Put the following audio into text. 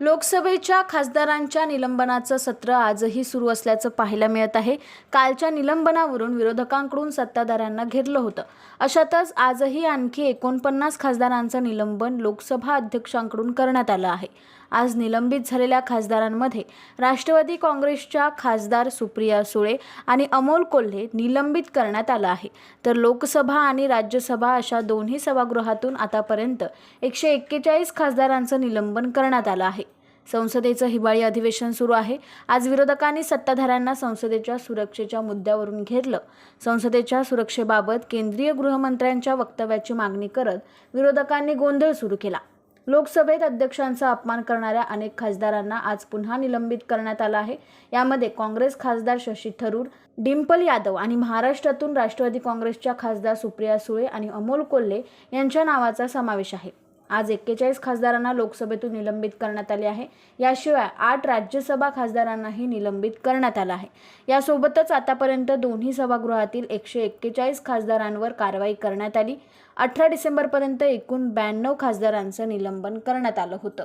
लोकसभेच्या खासदारांच्या निलंबनाचं सत्र आजही सुरू असल्याचं पाहायला मिळत आहे. कालच्या निलंबनावरून विरोधकांकडून सत्ताधाऱ्यांना घेरलं होतं. अशातच आजही आणखी एकोणपन्नास खासदारांचं निलंबन लोकसभा अध्यक्षांकडून करण्यात आलं आहे. आज निलंबित झालेल्या खासदारांमध्ये राष्ट्रवादी काँग्रेसच्या खासदार सुप्रिया सुळे आणि अमोल कोल्हे निलंबित करण्यात आलं आहे. तर लोकसभा आणि राज्यसभा अशा दोन्ही सभागृहातून आतापर्यंत एकशे एक्केचाळीस खासदारांचं निलंबन करण्यात आलं आहे. संसदेचं हिवाळी अधिवेशन सुरू आहे. आज विरोधकांनी सत्ताधाऱ्यांना संसदेच्या सुरक्षेच्या मुद्द्यावरून घेरलं. संसदेच्या सुरक्षेबाबत केंद्रीय गृहमंत्र्यांच्या वक्तव्याची मागणी करत विरोधकांनी गोंधळ सुरू केला. लोकसभेत अध्यक्षांचा अपमान करणाऱ्या अनेक खासदारांना आज पुन्हा निलंबित करण्यात आलं आहे. यामध्ये काँग्रेस खासदार शशी थरूर डिंपल यादव आणि महाराष्ट्रातून राष्ट्रवादी काँग्रेसच्या खासदार सुप्रिया सुळे आणि अमोल कोल्हे यांच्या नावाचा समावेश आहे. आज एक्केचाळीस खासदारांना लोकसभेतून निलंबित करण्यात आले आहे. याशिवाय आठ राज्यसभा खासदारांनाही निलंबित करण्यात आलं आहे. यासोबतच आतापर्यंत दोन्ही सभागृहातील एकशे एक्केचाळीस खासदारांवर कारवाई करण्यात आली. अठरा डिसेंबरपर्यंत एकूण ब्याण्णव खासदारांचं निलंबन करण्यात आलं होतं.